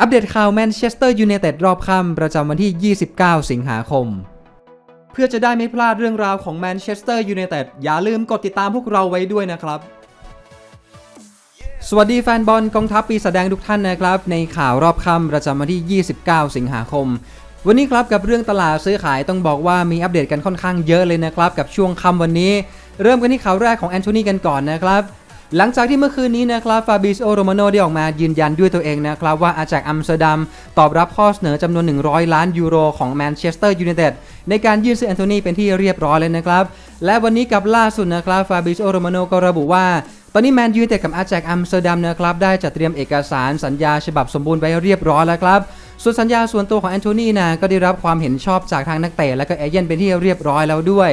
อัปเดตข่าวแมนเชสเตอร์ยูไนเต็ดรอบค่ำประจำวันที่ 29 สิงหาคม เพื่อจะได้ไม่พลาดเรื่องราวของแมนเชสเตอร์ยูไนเต็ดอย่าลืมกดติดตามพวกเราไว้ด้วยนะครับ สวัสดีแฟนบอลกองทัพปีแสดงทุกท่านนะครับ ในข่าวรอบค่ำประจำวันที่ 29 สิงหาคม วันนี้ครับกับเรื่องตลาดซื้อขายต้องบอกว่ามีอัปเดตกันค่อนข้างเยอะเลยนะครับ กับช่วงค่ำวันนี้ เริ่มกันที่ข่าวแรกของแอนโทนีกันก่อนนะครับ หลังจากที่เมื่อคืนนี้นะครับฟาบิโอโรมาโนได้ออกมายืนยันด้วยตัวเองนะครับ ว่าอาจากอัมสเตอร์ดัมตอบรับข้อเสนอจำนวน 100 ล้านยูโรของแมนเชสเตอร์ยูไนเต็ดในการยื่นซื้อแอนโทนีเป็นที่เรียบร้อยเลยนะครับ และวันนี้กับล่าสุดนะครับฟาบิโอโรมาโนก็ระบุว่า ตอนนี้แมนยูไนเต็ดกับอาจากอัมสเตอร์ดัมนะครับได้จัดเตรียมเอกสารสัญญาฉบับสมบูรณ์ไว้เรียบร้อยแล้วครับส่วนสัญญาส่วนตัวของแอนโทนีนะก็ได้รับความเห็นชอบจากทางนักเตะและก็เอเย่นเป็นที่เรียบร้อยแล้วด้วย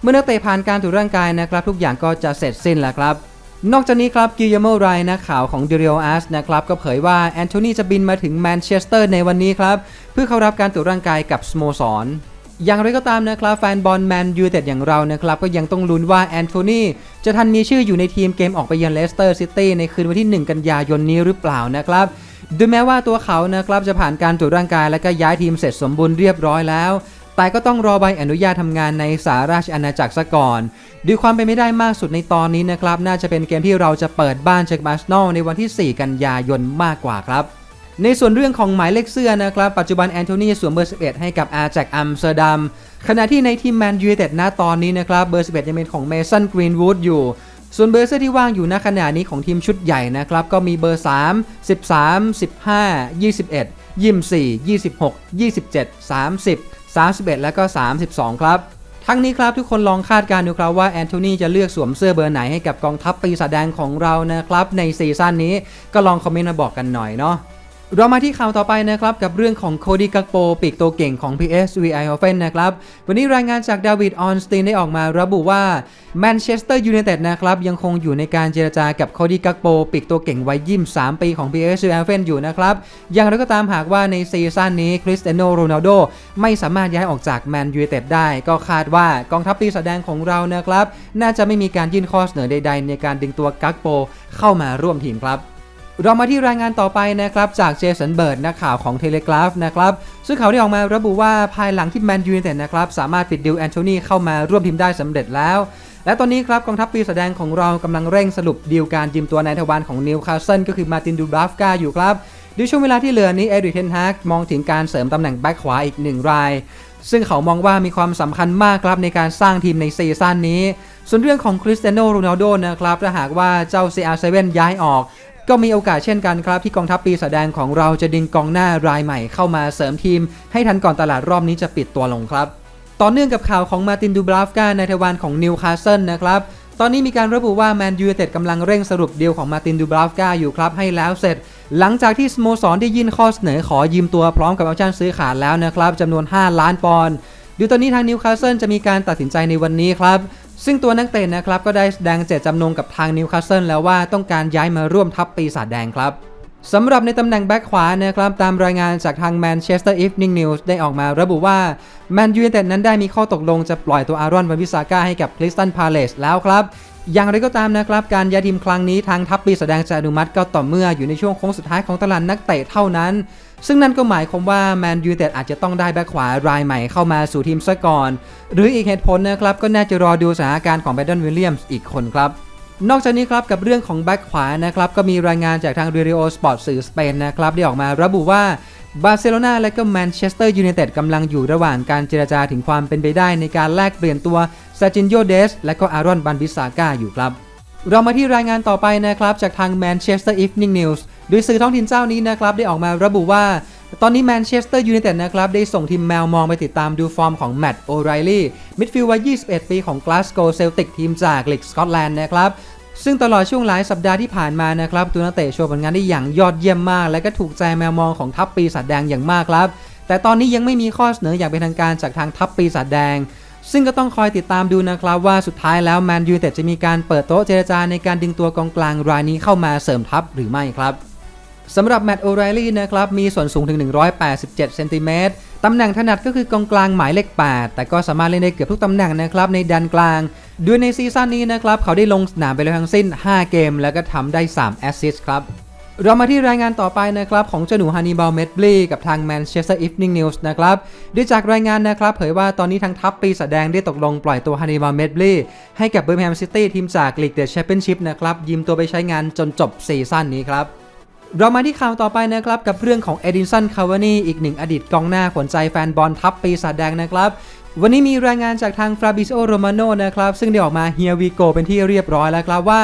เมื่อนักเตะผ่านการตรวจร่างกายนะครับทุกอย่างก็จะเสร็จสิ้นแล้วครับ นอกจากนี้ครับกิลยาโมไรนักข่าวของเดริโออาสนะครับก็เผยว่าแอนโทนีจะบินมาถึงแมนเชสเตอร์ในวันนี้ครับ เพื่อเข้ารับการตรวจร่างกายกับสโมสรอย่างไรก็ตามนะครับแฟนบอลแมนยูเต็ดอย่างเรานะครับ ก็ยังต้องลุ้นว่าแอนโทนีจะทันมีชื่ออยู่ในทีมเกมออกไปเยือนเลสเตอร์ซิตี้ในคืนวันที่ 1 กันยายนนี้หรือเปล่านะครับโดยแม้ว่าตัวเขานะครับจะผ่านการตรวจร่างกายและก็ย้ายทีมเสร็จสมบูรณ์เรียบร้อยแล้ว แต่ก็ต้องรอใบอนุญาตทำงานในสหราชอาณาจักรซะก่อนดูความเป็นไม่ได้มากสุดในตอนนี้นะครับ น่าจะเป็นเกมที่เราจะเปิดบ้านเจอกับาร์เซนอลในวันที่ 4 กันยายนมากกว่าครับในส่วนเรื่องของหมายเลขเสื้อนะครับ ปัจจุบันแอนโทนีสวมเบอร์ 11 ให้กับอาแจกอัมสเตอร์ดัมขณะที่ในทีมแมนยูไนเต็ดณตอนนี้นะครับ เบอร์ 11 ยังเป็นของเมสันกรีนวูดอยู่ ส่วนเบอร์เสื้อที่ว่างอยู่ณขณะนี้ของทีมชุดใหญ่นะครับ ก็มีเบอร์ 3 13 15 21 24 26 27 30 31 และก็ 32 ครับ ทั้งนี้ครับทุกคนลองคาดการณ์ดูครับว่าแอนโทนีจะเลือกสวมเสื้อเบอร์ไหนให้กับกองทัพปีศาจแดงของเรานะครับในซีซั่นนี้ก็ลองคอมเมนต์มาบอกกันหน่อยเนาะ เรามาที่ข่าวต่อไปนะครับ กับเรื่องของโคดีกักโปปีกตัวเก่งของ PSV Eindhoven นะครับ วันนี้รายงานจากดาวิดออนสตีนได้ออกมาระบุว่าแมนเชสเตอร์ยูไนเต็ดนะครับยังคงอยู่ในการเจรจากับโคดีกักโปปีกตัวเก่งวัยยี่สามปีของ PSV Eindhoven อยู่นะครับ อย่างไรก็ตามหากว่าในซีซั่นนี้คริสเตียโนโรนัลโดไม่สามารถย้ายออกจากแมนยูไนเต็ดได้ ก็คาดว่ากองทัพปีศาจแดงของเรานะครับ น่าจะไม่มีการยื่นข้อเสนอใด ๆ ในการดึงตัวกักโปเข้ามาร่วมทีมครับ เรามาที่รายงานต่อไปนะครับจากเจสันเบิร์ดนักข่าวของเทเลกราฟนะครับซึ่งเขาได้ออกมาระบุว่าภายหลังที่แมนยูไนเต็ดนะครับสามารถปิดดิวแอนโทนีเข้ามาร่วมทีมได้สำเร็จแล้ว และตอนนี้ครับกองทัพปีแสดงของเรากำลังเร่งสรุปดีลการยืมตัวนายทวารของนิวคาสเซิลก็คือมาตินดูบราฟกาอยู่ครับด้วยช่วงเวลาที่เหลือนี้เอริกเทนฮากมองถึงการเสริมตำแหน่งแบ็คขวาอีกหนึ่งราย ซึ่งเขามองว่ามีความสำคัญมากครับในการสร้างทีมในซีซั่นนี้ ส่วนเรื่องของคริสเตียโนโรนัลโดนะครับถ้าหากว่าเจ้า CR7 ย้ายออก ก็มีโอกาสเช่นกันครับ ที่กองทัพปีแสดงของเราจะดึงกองหน้ารายใหม่เข้ามาเสริมทีม ให้ทันก่อนตลาดรอบนี้จะปิดตัวลงครับ ต่อเนื่องกับข่าวของมาตินดูบราฟกาในทวารของนิวคาสเซิลนะครับตอนนี้มีการระบุว่าแมนยูเต็ดกำลังเร่งสรุปเดีลของมาตินดูบราฟกาอยู่ครับให้แล้วเสร็จ หลังจากที่สโมสรได้ยื่นข้อเสนอขอยืมตัวพร้อมกับออปชั่นซื้อขาดแล้วนะครับจำนวน 5 ล้านปอนด์ดูตอนนี้ทางนิวคาสเซิลจะมีการตัดสินใจในวันนี้ครับ ซึ่งตัวนักเตะนะครับก็ได้แสดงเจตจำนงกับทางนิวคาสเซิลแล้วว่าต้องการย้ายมาร่วมทัพปีศาจแดงครับสำหรับในตำแหน่งแบ็คขวานะครับตามรายงานจากทาง Manchester Evening News ได้ออกมาระบุว่าแมนยูไนเต็ดนั้นได้มีข้อตกลงจะปล่อยตัวอารอนวันวิสาก้าให้กับคริสตันพาเลสแล้วครับ อย่างไรก็ตามนะครับ การย้ายทีมครั้งนี้ทางทัพปีแสดงจะอนุมัติก็ต่อเมื่ออยู่ในช่วงโค้งสุดท้ายของตลาดนักเตะเท่านั้น ซึ่งนั่นก็หมายความว่าแมนยูเต็ดอาจจะต้องได้แบ็คขวารายใหม่เข้ามาสู่ทีมซะก่อน หรืออีกเหตุผลนะครับก็น่าจะรอดูสถานการณ์ของแบดดอนวิลเลียมส์อีกคนครับนอกจากนี้ครับกับเรื่องของแบ็คขวานะครับก็มีรายงานจากทางเร d โอสปอร์ตสื่อสเปนนะครับได้ออกมาระบุว่าบาร์เซโลนาและก็แมนเชสเตอร์ยูไนเต็ดกำลังอยู่ระหว่างการเจรจาถึงความเป็นไปได้ในการแลกเปลี่ยนตัวซาจินโยเดสและก็อารอนบันบิสาก้าอยู่ครับ เรามาที่รายงานต่อไปนะครับจากทาง Manchester Evening News โดยสื่อท้องถิ่นเจ้านี้นะครับได้ออกมาระบุว่า ตอนนี้แมนเชสเตอร์ยูไนเต็ดนะครับได้ส่งทีมแมวมองไปติดตามดูฟอร์มของแมตต์โอไรลี่มิดฟิลด์วัย 21 ปีของ Glasgow Celtic ทีมจากลีกสกอตแลนด์นะครับซึ่งตลอดช่วงหลายสัปดาห์ที่ผ่านมานะครับตัวนักเตะโชว์ผลงานได้อย่างยอดเยี่ยมมาก และก็ถูกใจแมวมองของทัพปีศาจแดงอย่างมากครับ แต่ตอนนี้ยังไม่มีข้อเสนออย่างเป็นทางการจากทางทัพปีศาจแดง ซึ่งก็ต้องคอยติดตามดูนะครับว่าสุดท้ายแล้วแมนยูเต็ดจะมีการเปิดโต๊ะเจรจาในการดึงตัวกองกลางรายนี้เข้ามาเสริมทัพหรือไม่ครับ สำหรับแมตต์โอไรลี่นะครับมีส่วนสูงถึง 187 เซนติเมตรตำแหน่งถนัดก็คือกองกลางหมายเลข 8 แต่ก็สามารถเล่นได้เกือบทุกตำแหน่งนะครับในดันกลางโดยในซีซั่นนี้นะครับเขาได้ลงสนามไปแล้วทั้งสิ้น 5 เกม แล้วก็ทำได้ 3 แอสซิสต์ครับ เรามาที่รายงานต่อไปนะครับของเจ้าหนูฮันนีบาลเมดบลีกับทาง Manchester Evening News นะครับด้วยจากรายงานนะครับเผยว่าตอนนี้ทางทัพปีศาจแดงได้ตกลงปล่อยตัวฮันนีบาลเมดบลีให้กับเบอร์แฮมซิตี้ทีมจากลีกเดอะแชมเปี้ยนชิพนะครับยืมตัวไปใช้งานจนจบซีซั่นนี้ครับ เรามาที่ข่าวต่อไปนะครับกับเรื่องของเอดินสันคาวานีอีกหนึ่งอดีตกองหน้าขวัญใจแฟนบอลทัพปีศาจแดงนะครับ วันนี้มีรายงานจากทางฟราบิโอโรมาโนนะครับ ซึ่งได้ออกมาเฮียวีโกเป็นที่เรียบร้อยแล้วครับว่า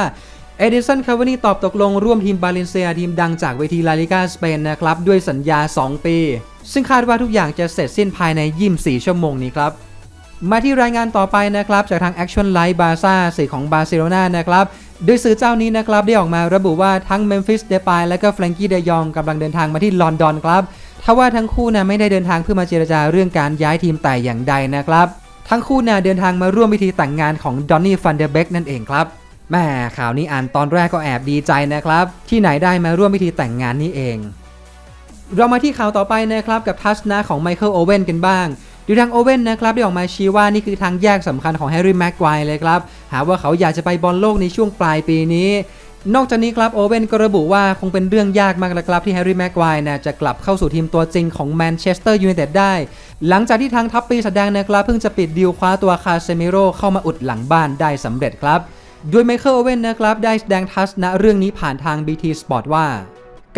เอดินสันคาวานีตอบตกลงร่วมทีมบาเลนเซียทีมดังจากเวทีลาลิกาสเปนนะครับ ด้วยสัญญา 2 ปี ซึ่งคาดว่าทุกอย่างจะเสร็จสิ้นภายใน 24 ชั่วโมงนี้ครับมาที่รายงานต่อไปนะครับ จากทาง Action Light Barca สื่อของบาร์เซโลนานะครับ โดยสื่อเจ้านี้นะครับได้ออกมาระบุว่าทั้งเมมฟิสเดปายและก็แฟรงกี้เดยองกำลังเดินทางมาที่ลอนดอนครับทว่าทั้งคู่นะไม่ได้เดินทางเพื่อมาเจรจาเรื่องการย้ายทีมแต่อย่างใดนะครับ ทั้งคู่นะเดินทางมาร่วมพิธีแต่งงานของดอนนี่ฟันเดเบกนั่นเองครับแม่ข่าวนี้อ่านตอนแรกก็แอบดีใจนะครับ ที่ไหนได้มาร่วมพิธีแต่งงานนี้เอง เรามาที่ข่าวต่อไปนะครับกับทัศนะของไมเคิลโอเว่นกันบ้าง โดยทางโอเว่นนะครับได้ออกมาชี้ว่านี่คือทางแยกสำคัญของแฮร์รี่แม็กควายเลยครับ หาว่าเขาอยากจะไปบอลโลกในช่วงปลายปีนี้ นอกจากนี้ครับโอเว่นก็ระบุว่าคงเป็นเรื่องยากมากแล้วครับที่แฮร์รี่แม็กควายนะจะกลับเข้าสู่ทีมตัวจริงของแมนเชสเตอร์ยูไนเต็ดได้ หลังจากที่ทางทัพปีศาจแดงนะครับเพิ่งจะปิดดีลคว้าตัวคาเซมิโร่เข้ามาอุดหลังบ้านได้สำเร็จครับโดยไมเคิลโอเว่นนะครับได้แสดงทัศนะเรื่องนี้ผ่านทาง BT Sport ว่า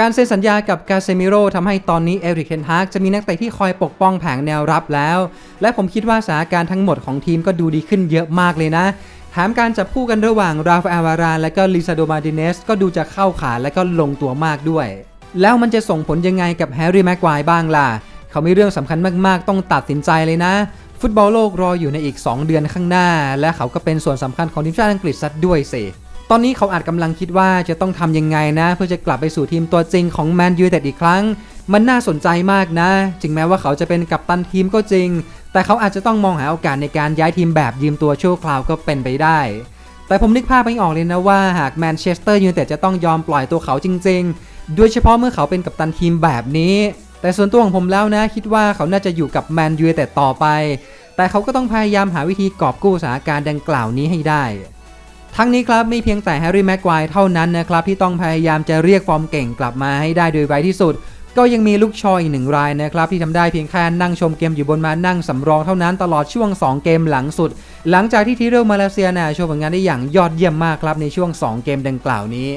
การเซ็นสัญญากับกาเซมิโร่ทำให้ตอนนี้เอริกเทนฮากจะมีนักเตะที่คอยปกป้องแผงแนวรับแล้ว และผมคิดว่าสถานการณ์ทั้งหมดของทีมก็ดูดีขึ้นเยอะมากเลยนะแถมการจับคู่กันระหว่างราฟาเอลวารานและก็ลิซาโดมาดิเนสก็ดูจะเข้าขาและก็ลงตัวมากด้วย แล้วมันจะส่งผลยังไงกับแฮร์รี่แม็กควายบ้างล่ะ เขามีเรื่องสำคัญมากๆ ต้องตัดสินใจเลยนะ ฟุตบอลโลกรออยู่ในอีก 2 เดือนข้างหน้า และเขาก็เป็นส่วนสำคัญของทีมชาติอังกฤษซะด้วยสิ ตอนนี้เขาอาจกำลังคิดว่าจะต้องทำยังไงนะ เพื่อจะกลับไปสู่ทีมตัวจริงของแมนยูแต่อีกครั้ง มันน่าสนใจมากนะจึงแม้ว่าเขาจะเป็นกัปตันทีมก็จริง แต่เขาอาจจะต้องมองหาโอกาสในการย้ายทีมแบบยืมตัวชั่วคราวก็เป็นไปได้ แต่ผมนึกภาพไม่ออกเลยนะว่าหากแมนเชสเตอร์ยูไนเต็ดจะต้องยอมปล่อยตัวเขาจริง ๆ โดยเฉพาะเมื่อเขาเป็นกัปตันทีมแบบนี้ แต่ส่วนตัวของผมแล้วนะ คิดว่าเขาน่าจะอยู่กับแมนยูไนเต็ดต่อไป แต่เขาก็ต้องพยายามหาวิธีกอบกู้สถานการณ์ดังกล่าวนี้ให้ได้ ทั้งนี้ครับไม่เพียงแต่แฮร์รี่แม็กควายเท่านั้นนะครับที่ต้องพยายามจะเรียกฟอร์มเก่งกลับมาให้ได้โดยไวที่สุด ก็ยังมีลูกชอยอีกหนึ่งรายนะครับที่ทำได้เพียงแค่นั่งชมเกมอยู่บนมานั่งสำรองเท่านั้นตลอดช่วง 2 เกมหลังสุด หลังจากที่ทีเรลมาเลเซียนะโชว์ผลงานได้อย่างยอดเยี่ยมมากครับในช่วง 2 เกมดังกล่าวนี้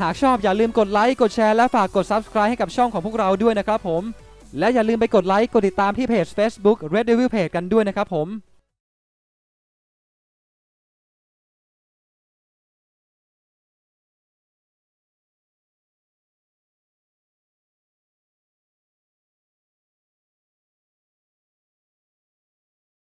หากชอบอย่าลืมกดไลค์กดแชร์และฝากกด Subscribe ให้กับช่องของพวกเราด้วยนะครับผมและอย่าลืมไปกดไลค์กดติดตามที่เพจ Facebook Red Devil Page กันด้วยนะครับผม